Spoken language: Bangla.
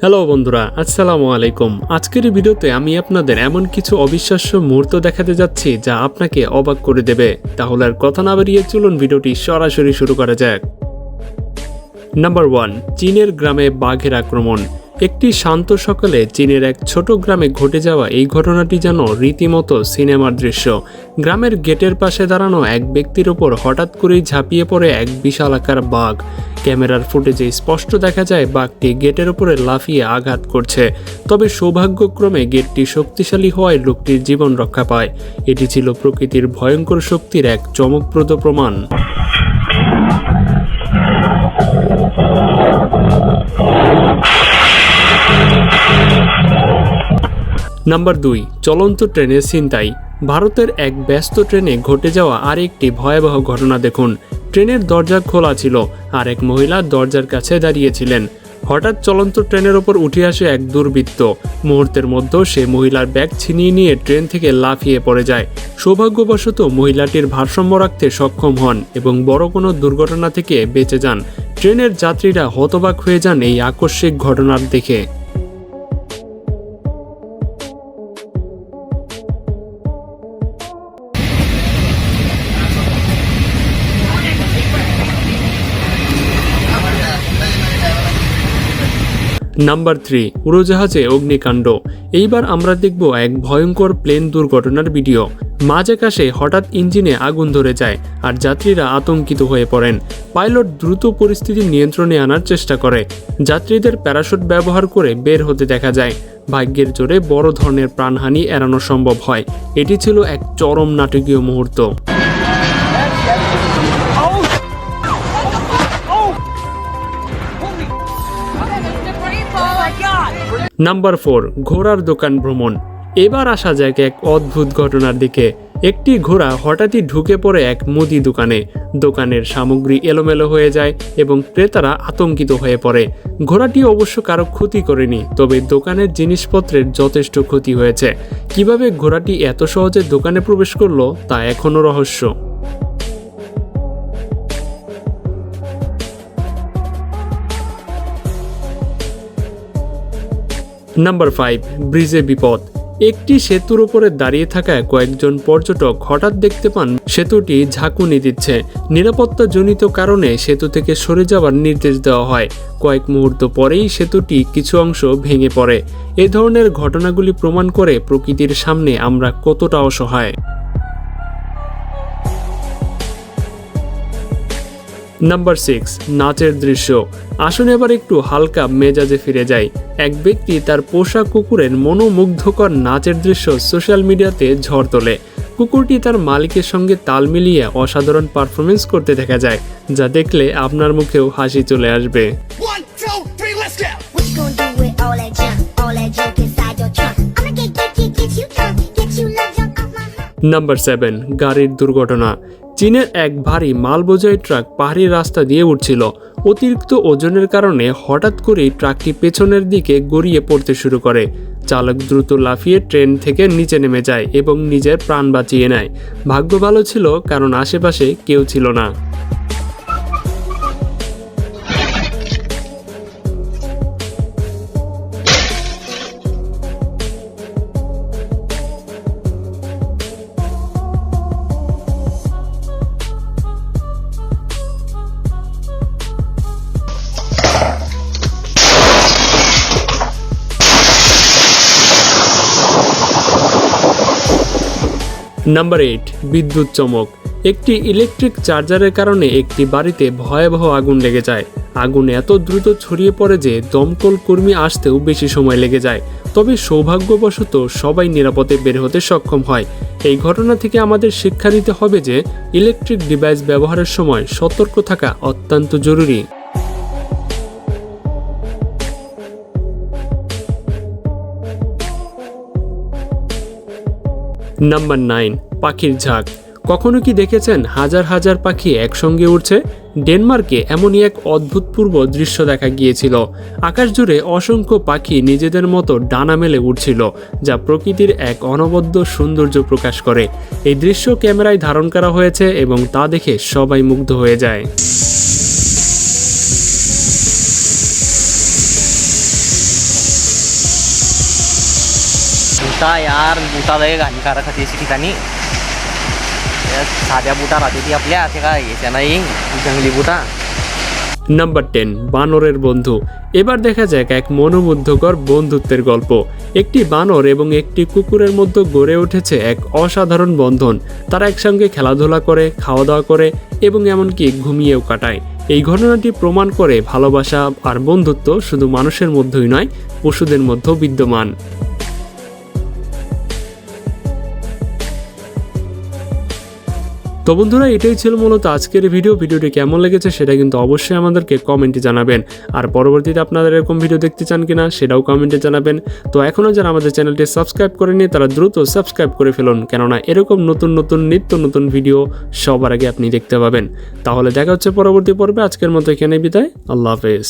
হ্যালো বন্ধুরা, আসসালামু আলাইকুম। আজকের ভিডিওতে আমি আপনাদের এমন কিছু অবিশ্বাস্য মুহূর্ত দেখাতে যাচ্ছি যা আপনাকে অবাক করে দেবে। তাহলে আর কথা না বাড়িয়ে চলুন ভিডিওটি সরাসরি শুরু করা যাক। নাম্বার ওয়ান চীনের গ্রামে বাঘের আক্রমণ। একটি শান্ত সকালে চীনের এক ছোট গ্রামে ঘটে যাওয়া এই ঘটনাটি যেন রীতিমতো সিনেমার দৃশ্য। গ্রামের গেটের পাশে দাঁড়ানো এক ব্যক্তির ওপর হঠাৎ করেই ঝাঁপিয়ে পড়ে এক বিশালাকার বাঘ। ক্যামেরার ফুটেজে স্পষ্ট দেখা যায় বাঘটি গেটের উপরে লাফিয়ে আঘাত করছে। তবে সৌভাগ্যক্রমে গেটটি শক্তিশালী হওয়ায় লোকটির জীবন রক্ষা পায়। এটি ছিল প্রকৃতির ভয়ঙ্কর শক্তির এক চমকপ্রদ প্রমাণ। নাম্বার দুই, চলন্ত ট্রেনের ছিনতাই। ভারতের এক ব্যস্ত ট্রেনে ঘটে যাওয়া আরেকটি ভয়াবহ ঘটনা দেখুন। ট্রেনের দরজা খোলা ছিল আর এক মহিলা দরজার কাছে দাঁড়িয়েছিলেন। হঠাৎ চলন্ত ট্রেনের ওপর উঠে আসে এক দুর্বৃত্ত। মুহূর্তের মধ্যে সে মহিলার ব্যাগ ছিনিয়ে নিয়ে ট্রেন থেকে লাফিয়ে পড়ে যায়। সৌভাগ্যবশত মহিলাটির ভারসাম্য রাখতে সক্ষম হন এবং বড় কোনো দুর্ঘটনা থেকে বেঁচে যান। ট্রেনের যাত্রীরা হতবাক হয়ে যান এই আকস্মিক ঘটনার দেখে নাম্বার থ্রি উড়োজাহাজে অগ্নিকাণ্ড। এইবার আমরা দেখব এক ভয়ঙ্কর প্লেন দুর্ঘটনার ভিডিও। মাঝ আকাশে হঠাৎ ইঞ্জিনে আগুন ধরে যায় আর যাত্রীরা আতঙ্কিত হয়ে পড়েন। পাইলট দ্রুত পরিস্থিতি নিয়ন্ত্রণে আনার চেষ্টা করে। যাত্রীদের প্যারাশুট ব্যবহার করে বের হতে দেখা যায়। ভাগ্যের জোরে বড় ধরনের প্রাণহানি এড়ানো সম্ভব হয়। এটি ছিল এক চরম নাটকীয় মুহূর্ত। নাম্বার ফোর, ঘোড়ার দোকান ভ্রমণ। এবার আসা যাক এক অদ্ভুত ঘটনার দিকে। একটি ঘোড়া হঠাৎই ঢুকে পড়ে এক মুদি দোকানে। দোকানের সামগ্রী এলোমেলো হয়ে যায় এবং ক্রেতারা আতঙ্কিত হয়ে পড়ে। ঘোড়াটি অবশ্য কারও ক্ষতি করেনি, তবে দোকানের জিনিসপত্রের যথেষ্ট ক্ষতি হয়েছে। কীভাবে ঘোড়াটি এত সহজে দোকানে প্রবেশ করল, তা এখনও রহস্য। নাম্বার ফাইভ ব্রিজে বিপদ। একটি সেতুর উপরে দাঁড়িয়ে থাকায় কয়েকজন পর্যটক হঠাৎ দেখতে পান সেতুটি ঝাঁকুনি দিচ্ছে। নিরাপত্তাজনিত কারণে সেতু থেকে সরে যাওয়ার নির্দেশ দেওয়া হয়। কয়েক মুহূর্ত পরেই সেতুটি কিছু অংশ ভেঙে পড়ে। এ ধরনের ঘটনাগুলি প্রমাণ করে প্রকৃতির সামনে আমরা কতটা অসহায়। নাম্বার সিক্স নাচের দৃশ্য। আসুন এবার একটু হালকা মেজাজে ফিরে যাই। এক ব্যক্তি তার পোষা কুকুরের মনোমুগ্ধকর নাচের দৃশ্য সোশ্যাল মিডিয়াতে ঝড় তোলে। কুকুরটি তার মালিকের সঙ্গে তাল মিলিয়ে অসাধারণ পারফরমেন্স করতে দেখা যায়, যা দেখলে আপনার মুখেও হাসি চলে আসবে। নাম্বার সেভেন গাড়ির দুর্ঘটনা। চীনের এক ভারী মালবোঝাই ট্রাক পাহাড়ি রাস্তা দিয়ে উঠছিল। অতিরিক্ত ওজনের কারণে হঠাৎ করেই ট্রাকটি পেছনের দিকে গড়িয়ে পড়তে শুরু করে। চালক দ্রুত লাফিয়ে ট্রেন থেকে নিচে নেমে যায় এবং নিজের প্রাণ বাঁচিয়ে নেয়। ভাগ্য ভালো ছিল, কারণ আশেপাশে কেউ ছিল না। নাম্বার এইট বিদ্যুৎ চমক। একটি ইলেকট্রিক চার্জারের কারণে একটি বাড়িতে ভয়াবহ আগুন লেগে যায়। আগুন এত দ্রুত ছড়িয়ে পড়ে যে দমকল কর্মী আসতেও বেশি সময় লেগে যায়। তবে সৌভাগ্যবশত সবাই নিরাপদে বের হতে সক্ষম হয়। এই ঘটনা থেকে আমাদের শিক্ষা নিতে হবে যে ইলেকট্রিক ডিভাইস ব্যবহারের সময় সতর্ক থাকা অত্যন্ত জরুরি। নাম্বার নাইন পাখির ঝাঁক। কখনো কি দেখেছেন হাজার হাজার পাখি একসঙ্গে উড়ছে? ডেনমার্কে এমনই এক অদ্ভুতপূর্ব দৃশ্য দেখা গিয়েছিল। আকাশ জুড়ে অসংখ্য পাখি নিজেদের মতো ডানা মেলে উঠছিল যা প্রকৃতির এক অনবদ্য সৌন্দর্য প্রকাশ করে। এই দৃশ্য ক্যামেরায় ধারণ করা হয়েছে এবং তা দেখে সবাই মুগ্ধ হয়ে যায়। बुटा यार बुटा लय हानिकारक आहे त्याची ठिकाणी त्या साध्या बुटा राहते ती आपल्या ते काय याच्या नाही जंगली बुटा নাম্বার টেন বানরের বন্ধু এবার দেখা যাক এক মনোমুগ্ধকর বন্ধুত্বের গল্প একটি বানর এবং একটি কুকুরের মধ্যে গড়ে উঠেছে এক অসাধারণ বন্ধন তারা একসঙ্গে খেলাধুলা করে খাওয়া দাওয়া করে এবং এমনকি ঘুমিয়েও কাটায় এই ঘটনাটি প্রমাণ করে ভালোবাসা আর বন্ধুত্ব শুধু মানুষের মধ্যেই নয় পশুদের মধ্যেও বিদ্যমান তো বন্ধুরা, এটাই ছিল মূলত আজকের ভিডিও ভিডিওটি কেমন লেগেছে সেটা কিন্তু অবশ্যই আমাদেরকে কমেন্টে জানাবেন। আর পরবর্তীতে আপনারা এরকম ভিডিও দেখতে চান কিনা সেটাও কমেন্টে জানাবেন। তো এখনও যারা আমাদের চ্যানেলটি সাবস্ক্রাইব করেনি তারা দ্রুত সাবস্ক্রাইব করে ফেলুন। কেননা এরকম নতুন নতুন, নিত্য নতুন ভিডিও সবার আগে আপনি দেখতে পাবেন। তাহলে দেখা হচ্ছে পরবর্তী পর্বে। আজকের মতো এখানে বিদায়। আল্লাহ হাফেজ।